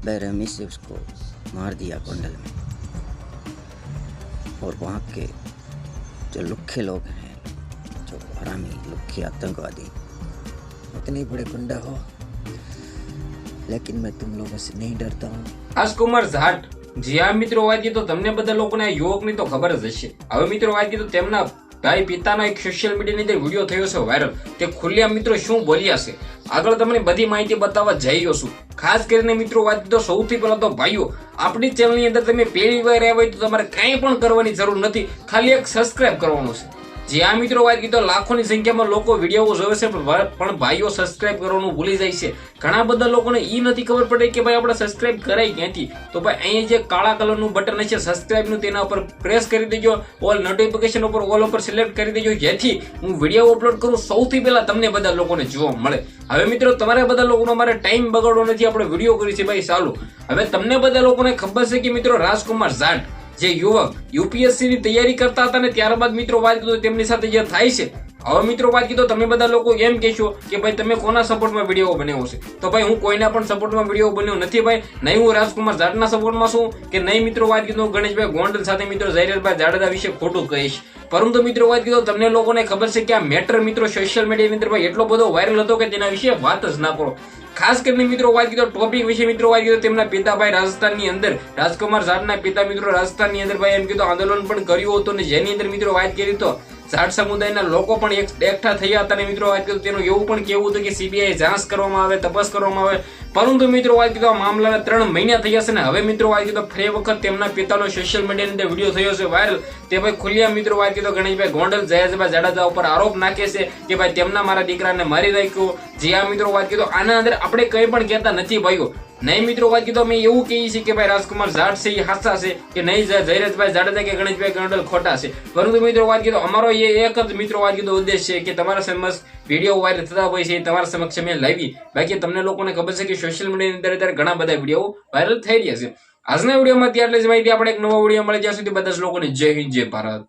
बेरहमी से उसको मार दिया गोंडल में और वहाँ के जो लुखे लोग हैं जो हरामी लुखे आतंकवादी उतने बड़े गुंडा हो लेकिन मैं तुम लोगों से नहीं डरता हूँ રાજકુમાર જાટ જી આ મિત્રો વાત કરીએ તો તમને બધા લોકોને આ યુવકની તો ખબર જ હશે હવે મિત્રો વાત કરીએ તો તેમના ભાઈ પિતાનો એક સોશિયલ મીડિયાની અંદર વીડિયો થયો છે વાયરલ તે ખુલ્લા મિત્રો શું બોલ્યા છે? આગળ તમને બધી માહિતી બતાવવા જઈ રહ્યો છું. ખાસ કરીને મિત્રો વાત તો સૌથી પહેલા તો ભાઈઓ, આપણી ચેનલની અંદર તમે પહેલી વાર આવ્યા હોય તો તમારે કાંઈ પણ કરવાની જરૂર નથી. ખાલી એક સબસ્ક્રાઇબ કરવાનું છે. જે આ મિત્રો વાત કીધો, લાખોની સંખ્યામાં લોકો વીડિયો જોવે છે, પણ ભાઈઓ સબસ્ક્રાઇબ કરવાનું ભૂલી જાય છે. ઘણા બધા લોકોને એ નથી ખબર પડે કે ભાઈ આપણે સબસ્ક્રાઇબ કરાય ક્યાંથી? તો ભાઈ અહીંયા જે કાળા કલરનું બટન છે સબસ્ક્રાઇબનું તેના ઉપર પ્રેસ કરી દેજો ઓલ નોટિફિકેશન ઉપર ઓલ ઉપર સિલેક્ટ કરી દેજો, જેથી હું વીડિયો અપલોડ કરું, સૌથી પહેલાં તમને બધા લોકોને જોવા મળે. હવે મિત્રો, તમારે બધા લોકોનો મારે ટાઈમ બગાડવો નથી, આપણે વીડિયો કરી છે ભાઈ, ચાલુ. હવે તમને બધા લોકોને ખબર છે કે મિત્રો, રાજકુમાર જાટ જે યુવક યુપીએસસી ની તૈયારી કરતા હતા ને ત્યારબાદ મિત્રો વાત કીધું તેમની સાથે જે થાય છે હવે મિત્રો વાત કીધો, તમે બધા લોકો એમ કહેશો કે ભાઈ તમે કોના સપોર્ટમાં વીડિયો બનાવ્યો છે? તો ભાઈ હું કોઈના પણ સપોર્ટમાં વીડિયો બન્યો નથી ભાઈ. નહીં હું રાજકુમાર જાટના સપોર્ટમાં છું કે નહીં મિત્રો વાત કીધો, ગણેશભાઈ ગોંડલ સાથે મિત્રો જયરેશભાઈ જાડેજા વિશે ખોટું કહીશ. પરંતુ મિત્રો વાત કીધો, તમને લોકોને ખબર છે કે આ મેટર મિત્રો સોશિયલ મીડિયા મિત્રો ભાઈ એટલો બધો વાયરલ હતો કે તેના વિશે વાત જ ના કરો. ખાસ કરીને મિત્રો વાત કીધો ટોપિક વિશે મિત્રો વાત કીધો, તેમના પિતાભાઈ રાજસ્થાનની અંદર, રાજકુમાર જાટના પિતા મિત્રો રાજસ્થાનની અંદર ભાઈ એમ કીધું, આંદોલન પણ કર્યું હતું ને જેની અંદર મિત્રો વાત કરી તો જાટ સમુદાયના લોકો પણ એક એકઠા થયા હતા અને મિત્રો વાત કીધું તેનું એવું પણ કેવું હતું કે સીબીઆઈ જાંચ કરવામાં આવે, તપાસ કરવામાં આવે. પરંતુ મિત્રો વાત કીધું આ મામલાના ત્રણ મહિના થયા છે ને હવે મિત્રો વાત કીધું ફરી વખત તેમના પિતાનો સોશિયલ મીડિયાની અંદર વીડિયો થયો છે વાયરલ તે ભાઈ ખુલ્લા મિત્રો વાત કીધું ગણેશભાઈ ગોંડલ, જયાજભાઈ જાડેજા ઉપર આરોપ નાખે છે કે ભાઈ તેમના મારા દીકરાને મારી રાખ્યો. જે આ મિત્રો વાત કીધું આના અંદર આપણે કંઈ પણ કહેતા નથી ભાઈઓ. નહીં મિત્રો, વાત કીધો મેં એવું કહીએ છીએ કે ભાઈ રાજકુમાર ઝાડ છે, એ હાચા છે કે નહીં જયરાજભાઈ જાડેજા કે ગણેશભાઈ ગણડલ ખોટા છે. પરંતુ મિત્રો, વાત કીધું, અમારો એ એક જ મિત્રો, વાત કીધો, ઉદ્દેશ છે કે તમારા સમક્ષ વીડિયો વાયરલ થતા હોય છે, એ તમારા સમક્ષ અમે લાવી બાકી તમને લોકોને ખબર છે કે સોશિયલ મીડિયાની અંદર અત્યારે ઘણા બધા વીડિયો વાયરલ થઈ રહ્યા છે. આજના વિડીયોમાં એટલે જ માહિતી આપણે એક નવો વીડિયો મળે ત્યાં સુધી બધા જ લોકોને જય હિન્દ, જય ભારત.